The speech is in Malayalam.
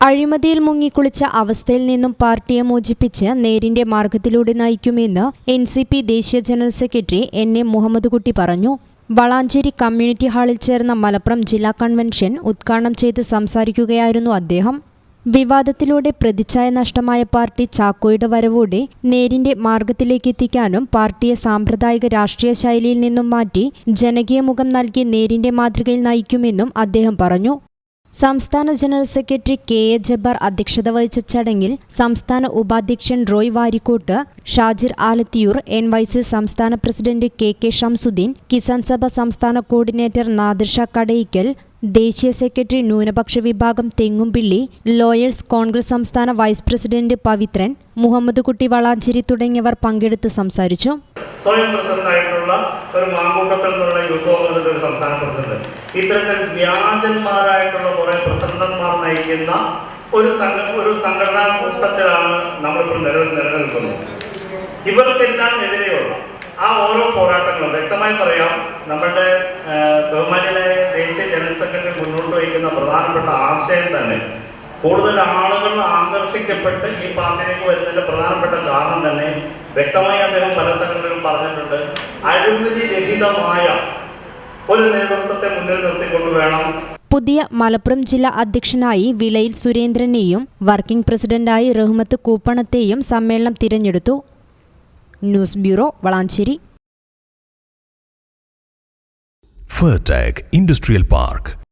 അഴിമതിയിൽ മുങ്ങിക്കുളിച്ച അവസ്ഥയിൽ നിന്നും പാർട്ടിയെ മോചിപ്പിച്ച് നേരിന്റെ മാർഗത്തിലൂടെ നയിക്കുമെന്ന് എൻ സി പി ദേശീയ general secretary N A Muhammad Kutty പറഞ്ഞു. വളാഞ്ചേരി കമ്മ്യൂണിറ്റി ഹാളിൽ ചേർന്ന മലപ്പുറം ജില്ലാ കൺവെൻഷൻ ഉദ്ഘാടനം ചെയ്ത് സംസാരിക്കുകയായിരുന്നു അദ്ദേഹം. വിവാദത്തിലൂടെ പ്രതിച്ഛായ നഷ്ടമായ പാർട്ടി ചാക്കോയുടെ വരവോടെ നേരിന്റെ മാർഗത്തിലേക്ക് എത്തിക്കാനും പാർട്ടിയെ സാമ്പ്രദായിക രാഷ്ട്രീയ ശൈലിയിൽ നിന്നും മാറ്റി ജനകീയ മുഖം നൽകി നേരിന്റെ മാതൃകയിൽ നയിക്കുമെന്നും അദ്ദേഹം പറഞ്ഞു. സംസ്ഥാന general secretary K A Jabbar അധ്യക്ഷത വഹിച്ച ചടങ്ങിൽ സംസ്ഥാന ഉപാധ്യക്ഷൻ Roy Varikkot Shajir Alathiyur N Y C സംസ്ഥാന president K K Shamsuddin Kisan Sabha സംസ്ഥാന കോർഡിനേറ്റർ നാദിർഷ കടയിക്കൽ ദേശീയ സെക്രട്ടറി ന്യൂനപക്ഷ വിഭാഗം തെങ്ങുംപിള്ളി ലോയേഴ്സ് കോൺഗ്രസ് സംസ്ഥാന വൈസ് പ്രസിഡന്റ് പവിത്രൻ മുഹമ്മദ് കുട്ടി വളാഞ്ചേരി തുടങ്ങിയവർ പങ്കെടുത്ത് സംസാരിച്ചു. സ്വയം ഒരു ഒരു സംസ്ഥാന പ്രസിഡന്റ്. ഇത്തരത്തിൽ വ്യാജന്മാരായിട്ടുള്ള കുറെ പ്രസിഡന്റന്മാർ നയിക്കുന്ന ഒരു സംഘ ഒരു സംഘടനാ കൂട്ടത്തിലാണ് നമ്മളിപ്പോൾ നിലവിൽ നിലനിൽക്കുന്നത്. ഇവർക്കെല്ലാം എതിരെയുള്ള ആ ഓരോ പോരാട്ടങ്ങളും വ്യക്തമായി പറയാം. നമ്മളുടെ ആ, ദേശീയ ജനറൽ സെക്രട്ടറി മുന്നോട്ട് വയ്ക്കുന്ന പ്രധാനപ്പെട്ട ആശയം തന്നെ കൂടുതൽ ആളുകൾ ആകർഷിക്കപ്പെട്ട് ഈ പാർട്ടിയിലേക്ക് വരുന്നതിന്റെ പ്രധാനപ്പെട്ട കാരണം തന്നെ വ്യക്തമായി അദ്ദേഹം പല സ്ഥലങ്ങളിലും പറഞ്ഞിട്ടുണ്ട്. അഴിമതി രഹിതമായ ഒരു നേതൃത്വത്തെ മുന്നിൽ നിർത്തിക്കൊണ്ട് വേണം. പുതിയ മലപ്പുറം ജില്ലാ അധ്യക്ഷനായി വിളയിൽ സുരേന്ദ്രനെയും വർക്കിംഗ് പ്രസിഡന്റായി റഹ്മത്ത് കൂപ്പണത്തെയും സമ്മേളനം തിരഞ്ഞെടുത്തു. News bureau Valanchery. Industrial Park.